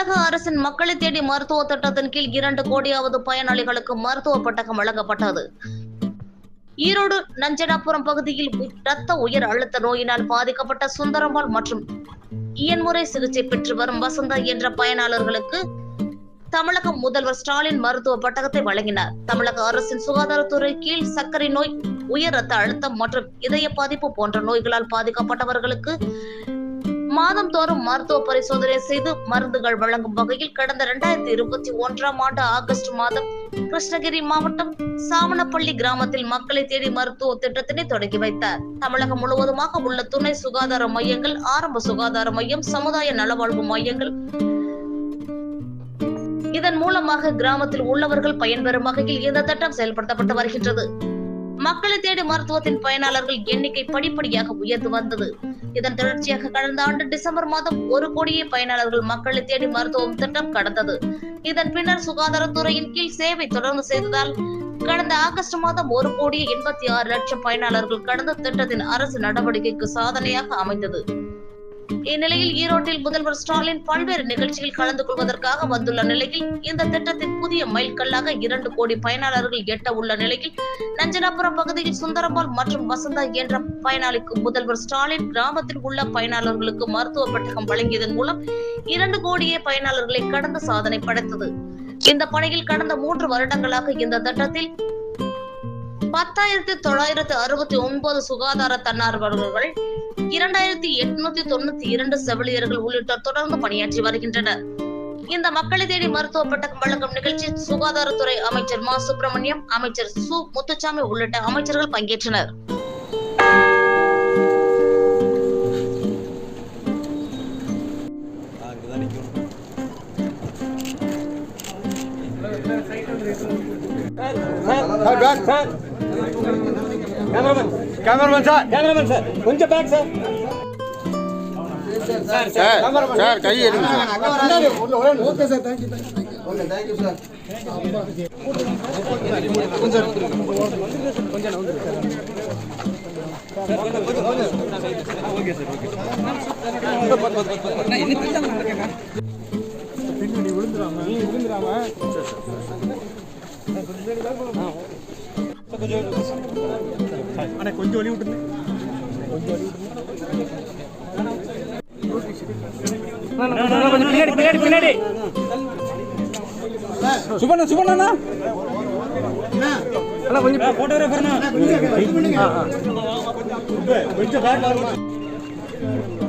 தமிழக அரசின் மக்களை தேடி மருத்துவ திட்டத்தின் கீழ் இரண்டு கோடியாவது பயனாளிகளுக்கு மருத்துவ பட்டகம் வழங்கப்பட்டது. ஈரோடு நஞ்சனாபுரம் பகுதியில் இரத்த உயர் அழுத்த நோயினால் பாதிக்கப்பட்ட சுந்தரம்பாள் மற்றும் இயன்முறை சிகிச்சை பெற்று வரும் வசந்தா என்ற பயனாளர்களுக்கு தமிழக முதல்வர் ஸ்டாலின் மருத்துவ பட்டகத்தை வழங்கினார். தமிழக அரசின் சுகாதாரத்துறை கீழ் சர்க்கரை நோய் உயர் ரத்த அழுத்தம் மற்றும் இதய பாதிப்பு போன்ற நோய்களால் பாதிக்கப்பட்டவர்களுக்கு மாதம் தோறும் மருத்துவ பரிசோதனை செய்து மருந்துகள் வழங்கும் வகையில் கடந்த இரண்டாயிரத்தி இருபத்தி ஒன்றாம் ஆண்டு ஆகஸ்ட் மாதம் கிருஷ்ணகிரி மாவட்டம் சாமனப்பள்ளி கிராமத்தில் மக்களை தேடி மருத்துவ திட்டத்தினை தொடங்கி வைத்தார். தமிழகம் முழுவதுமாக உள்ள துணை சுகாதார மையங்கள் ஆரம்ப சுகாதார மையம் சமுதாய நலவாழ்வு மையங்கள். இதன் மூலமாக கிராமத்தில் உள்ளவர்கள் பயன்பெறும் வகையில் இந்த திட்டம் செயல்படுத்தப்பட்டு வருகின்றது. மக்களை தேடி மருத்துவத்தின் பயனாளர்கள் எண்ணிக்கை படிப்படியாக உயர்ந்து வந்தது. இதன் தொடர்ச்சியாக கடந்த ஆண்டு டிசம்பர் மாதம் ஒரு கோடியே பயனாளர்கள் மக்களை தேடி மருத்துவம் திட்டம் கடந்தது. இதன் பின்னர் சுகாதாரத்துறையின் கீழ் சேவை தொடர்ந்து செய்ததால் கடந்த ஆகஸ்ட் மாதம் ஒரு கோடியே எண்பத்தி ஆறு லட்சம் பயனாளர்கள் கடந்த திட்டத்தின் அரசு நடவடிக்கைக்கு சாதனையாக அமைந்தது. இந்நிலையில் ஈரோட்டில் முதல்வர் ஸ்டாலின் பல்வேறு நிகழ்ச்சியில் கலந்து கொள்வதற்காக வந்துள்ள நிலையில் இந்த திட்டத்தின் புதிய மைல்கல்லாக இரண்டு கோடி பயனாளர்கள் எட்ட உள்ள நிலையில் நஞ்சனாபுரம் பகுதியில் சுந்தரம்பாள் மற்றும் வசந்தா என்ற பயனாளிக்கு முதல்வர் ஸ்டாலின் கிராமத்தில் உள்ள பயனாளர்களுக்கு மருத்துவ பெட்டகம் வழங்கியதன் மூலம் இரண்டு கோடியே பயனாளர்களை கடந்து சாதனை படைத்தது. இந்த பணியில் கடந்த மூன்று வருடங்களாக இந்த திட்டத்தில் பத்தாயிரத்தி தொள்ளாயிரத்தி அறுபத்தி ஒன்பது சுகாதார தன்னார்வலர்கள் இரண்டாயிரத்தி எட்நூத்தி தொண்ணூத்தி இரண்டு செவிலியர்கள் உள்ளிட்டோர் தொடர்ந்து பணியாற்றி வருகின்றனர். இந்த மக்களை தேடி மருத்துவ பட்டகம் வழங்கும் நிகழ்ச்சி சுகாதாரத்துறை அமைச்சர் மா. சுப்பிரமணியம் அமைச்சர் சு. முத்துச்சாமி உள்ளிட்ட அமைச்சர்கள் பங்கேற்றனர். Sir sir cameraman cameraman sir cameraman sir கொஞ்சம் பேக் சார் சார் சார் கை எடுங்க. Okay sir thank you okay thank you sir பின்னாடி விழுந்துடாம நீ விழுந்துடாம அண்ணா கொஞ்சம் வழி விட்டுருங்க. கொஞ்சம் வழி பின்னாடி பின்னாடி பின்னாடி சுபண்ணா சுபண்ணா அண்ணா கொஞ்சம் போட்டோகிராஃபர்ண்ணா கொஞ்சம் பேக்